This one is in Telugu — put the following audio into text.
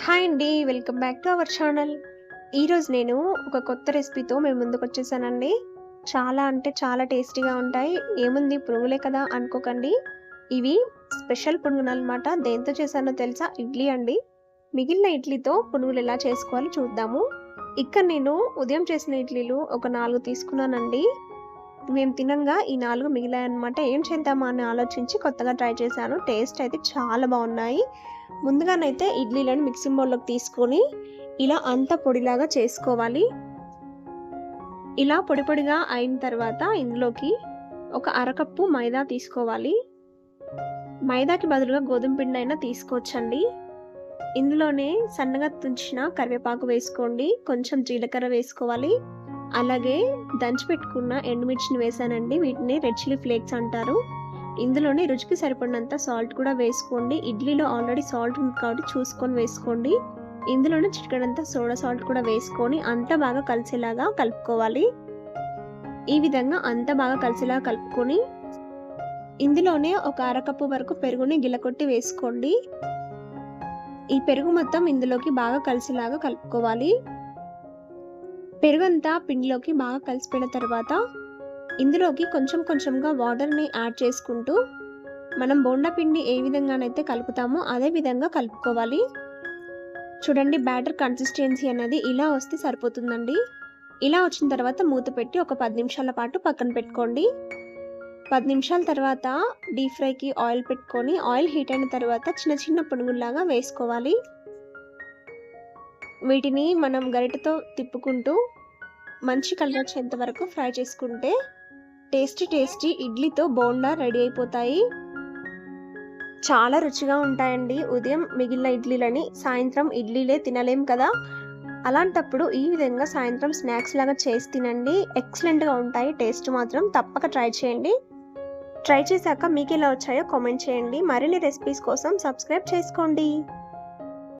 హాయ్ అండి welcome back to our channel ఈరోజు నేను ఒక కొత్త రెసిపీతో మేము ముందుకు వచ్చేసానండి. చాలా అంటే చాలా టేస్టీగా ఉంటాయి. ఏముంది పునుగులే కదా అనుకోకండి. ఇవి స్పెషల్ పునుగులు అనమాట దేంతో చేశానో తెలుసా? ఇడ్లీ అండి. మిగిలిన ఇడ్లీతో పునుగులు ఎలా చేసుకోవాలో చూద్దాము. ఇక్కడ నేను ఉదయం చేసిన ఇడ్లీలు ఒక నాలుగు తీసుకున్నానండి. మేము తినంగా ఈ నాలుగు మిగిలాయన్నమాట. ఏం చేద్దామా అని ఆలోచించి కొత్తగా ట్రై చేశాను. టేస్ట్ అయితే చాలా బాగున్నాయి. ముందుగానైతే ఇడ్లీలను మిక్సింగ్ బౌల్లోకి తీసుకొని ఇలా అంత పొడిలాగా చేసుకోవాలి. ఇలా పొడి పొడిగా అయిన తర్వాత ఇందులోకి ఒక అరకప్పు మైదా తీసుకోవాలి. మైదాకి బదులుగా గోధుమ పిండి అయినా తీసుకోవచ్చండి. ఇందులోనే సన్నగా తుంచిన కరివేపాకు వేసుకోండి. కొంచెం జీలకర్ర వేసుకోవాలి. అలాగే దంచి పెట్టుకున్న ఎండుమిర్చిని వేసానండి. వీటిని రెడ్ చిల్లీ ఫ్లేక్స్ అంటారు. ఇందులోనే రుచికి సరిపడినంత సాల్ట్ కూడా వేసుకోండి. ఇడ్లీలో ఆల్రెడీ సాల్ట్ ఉంది కాబట్టి చూసుకొని వేసుకోండి. ఇందులోనే చిటికడంత సోడా సాల్ట్ కూడా వేసుకొని అంత బాగా కలిసేలాగా కలుపుకోవాలి. ఈ విధంగా అంత బాగా కలిసేలాగా కలుపుకొని ఇందులోనే ఒక అరకప్పు వరకు పెరుగుని గిలకొట్టి వేసుకోండి. ఈ పెరుగు మొత్తం ఇందులోకి బాగా కలిసేలాగా కలుపుకోవాలి. పెరుగంతా పిండిలోకి బాగా కలిసిపోయిన తర్వాత ఇందులోకి కొంచెం కొంచెంగా వాటర్ని యాడ్ చేసుకుంటూ మనం బోండా పిండి ఏ విధంగానైతే కలుపుతామో అదే విధంగా కలుపుకోవాలి. చూడండి బ్యాటర్ కన్సిస్టెన్సీ అనేది ఇలా వస్తే సరిపోతుందండి. ఇలా వచ్చిన తర్వాత మూత పెట్టి ఒక పది నిమిషాల పాటు పక్కన పెట్టుకోండి. పది నిమిషాల తర్వాత డీప్ ఫ్రైకి ఆయిల్ పెట్టుకొని ఆయిల్ హీట్ అయిన తర్వాత చిన్న చిన్న పునుగుల్లాగా వేసుకోవాలి. వీటిని మనం గరిటతో తిప్పుకుంటూ మంచి కలర్ వచ్చేంత వరకు ఫ్రై చేసుకుంటే టేస్టీ టేస్టీ ఇడ్లీతో బోండా రెడీ అయిపోతాయి. చాలా రుచిగా ఉంటాయండి. ఉదయం మిగిలిన ఇడ్లీలని సాయంత్రం ఇడ్లీలే తినలేం కదా? అలాంటప్పుడు ఈ విధంగా సాయంత్రం స్నాక్స్ లాగా చేసి తినండి. ఎక్సలెంట్గా ఉంటాయి. టేస్ట్ మాత్రం తప్పక ట్రై చేయండి. ట్రై చేశాక మీకు ఎలా వచ్చాయో కామెంట్ చేయండి. మరిన్ని రెసిపీస్ కోసం సబ్స్క్రైబ్ చేసుకోండి.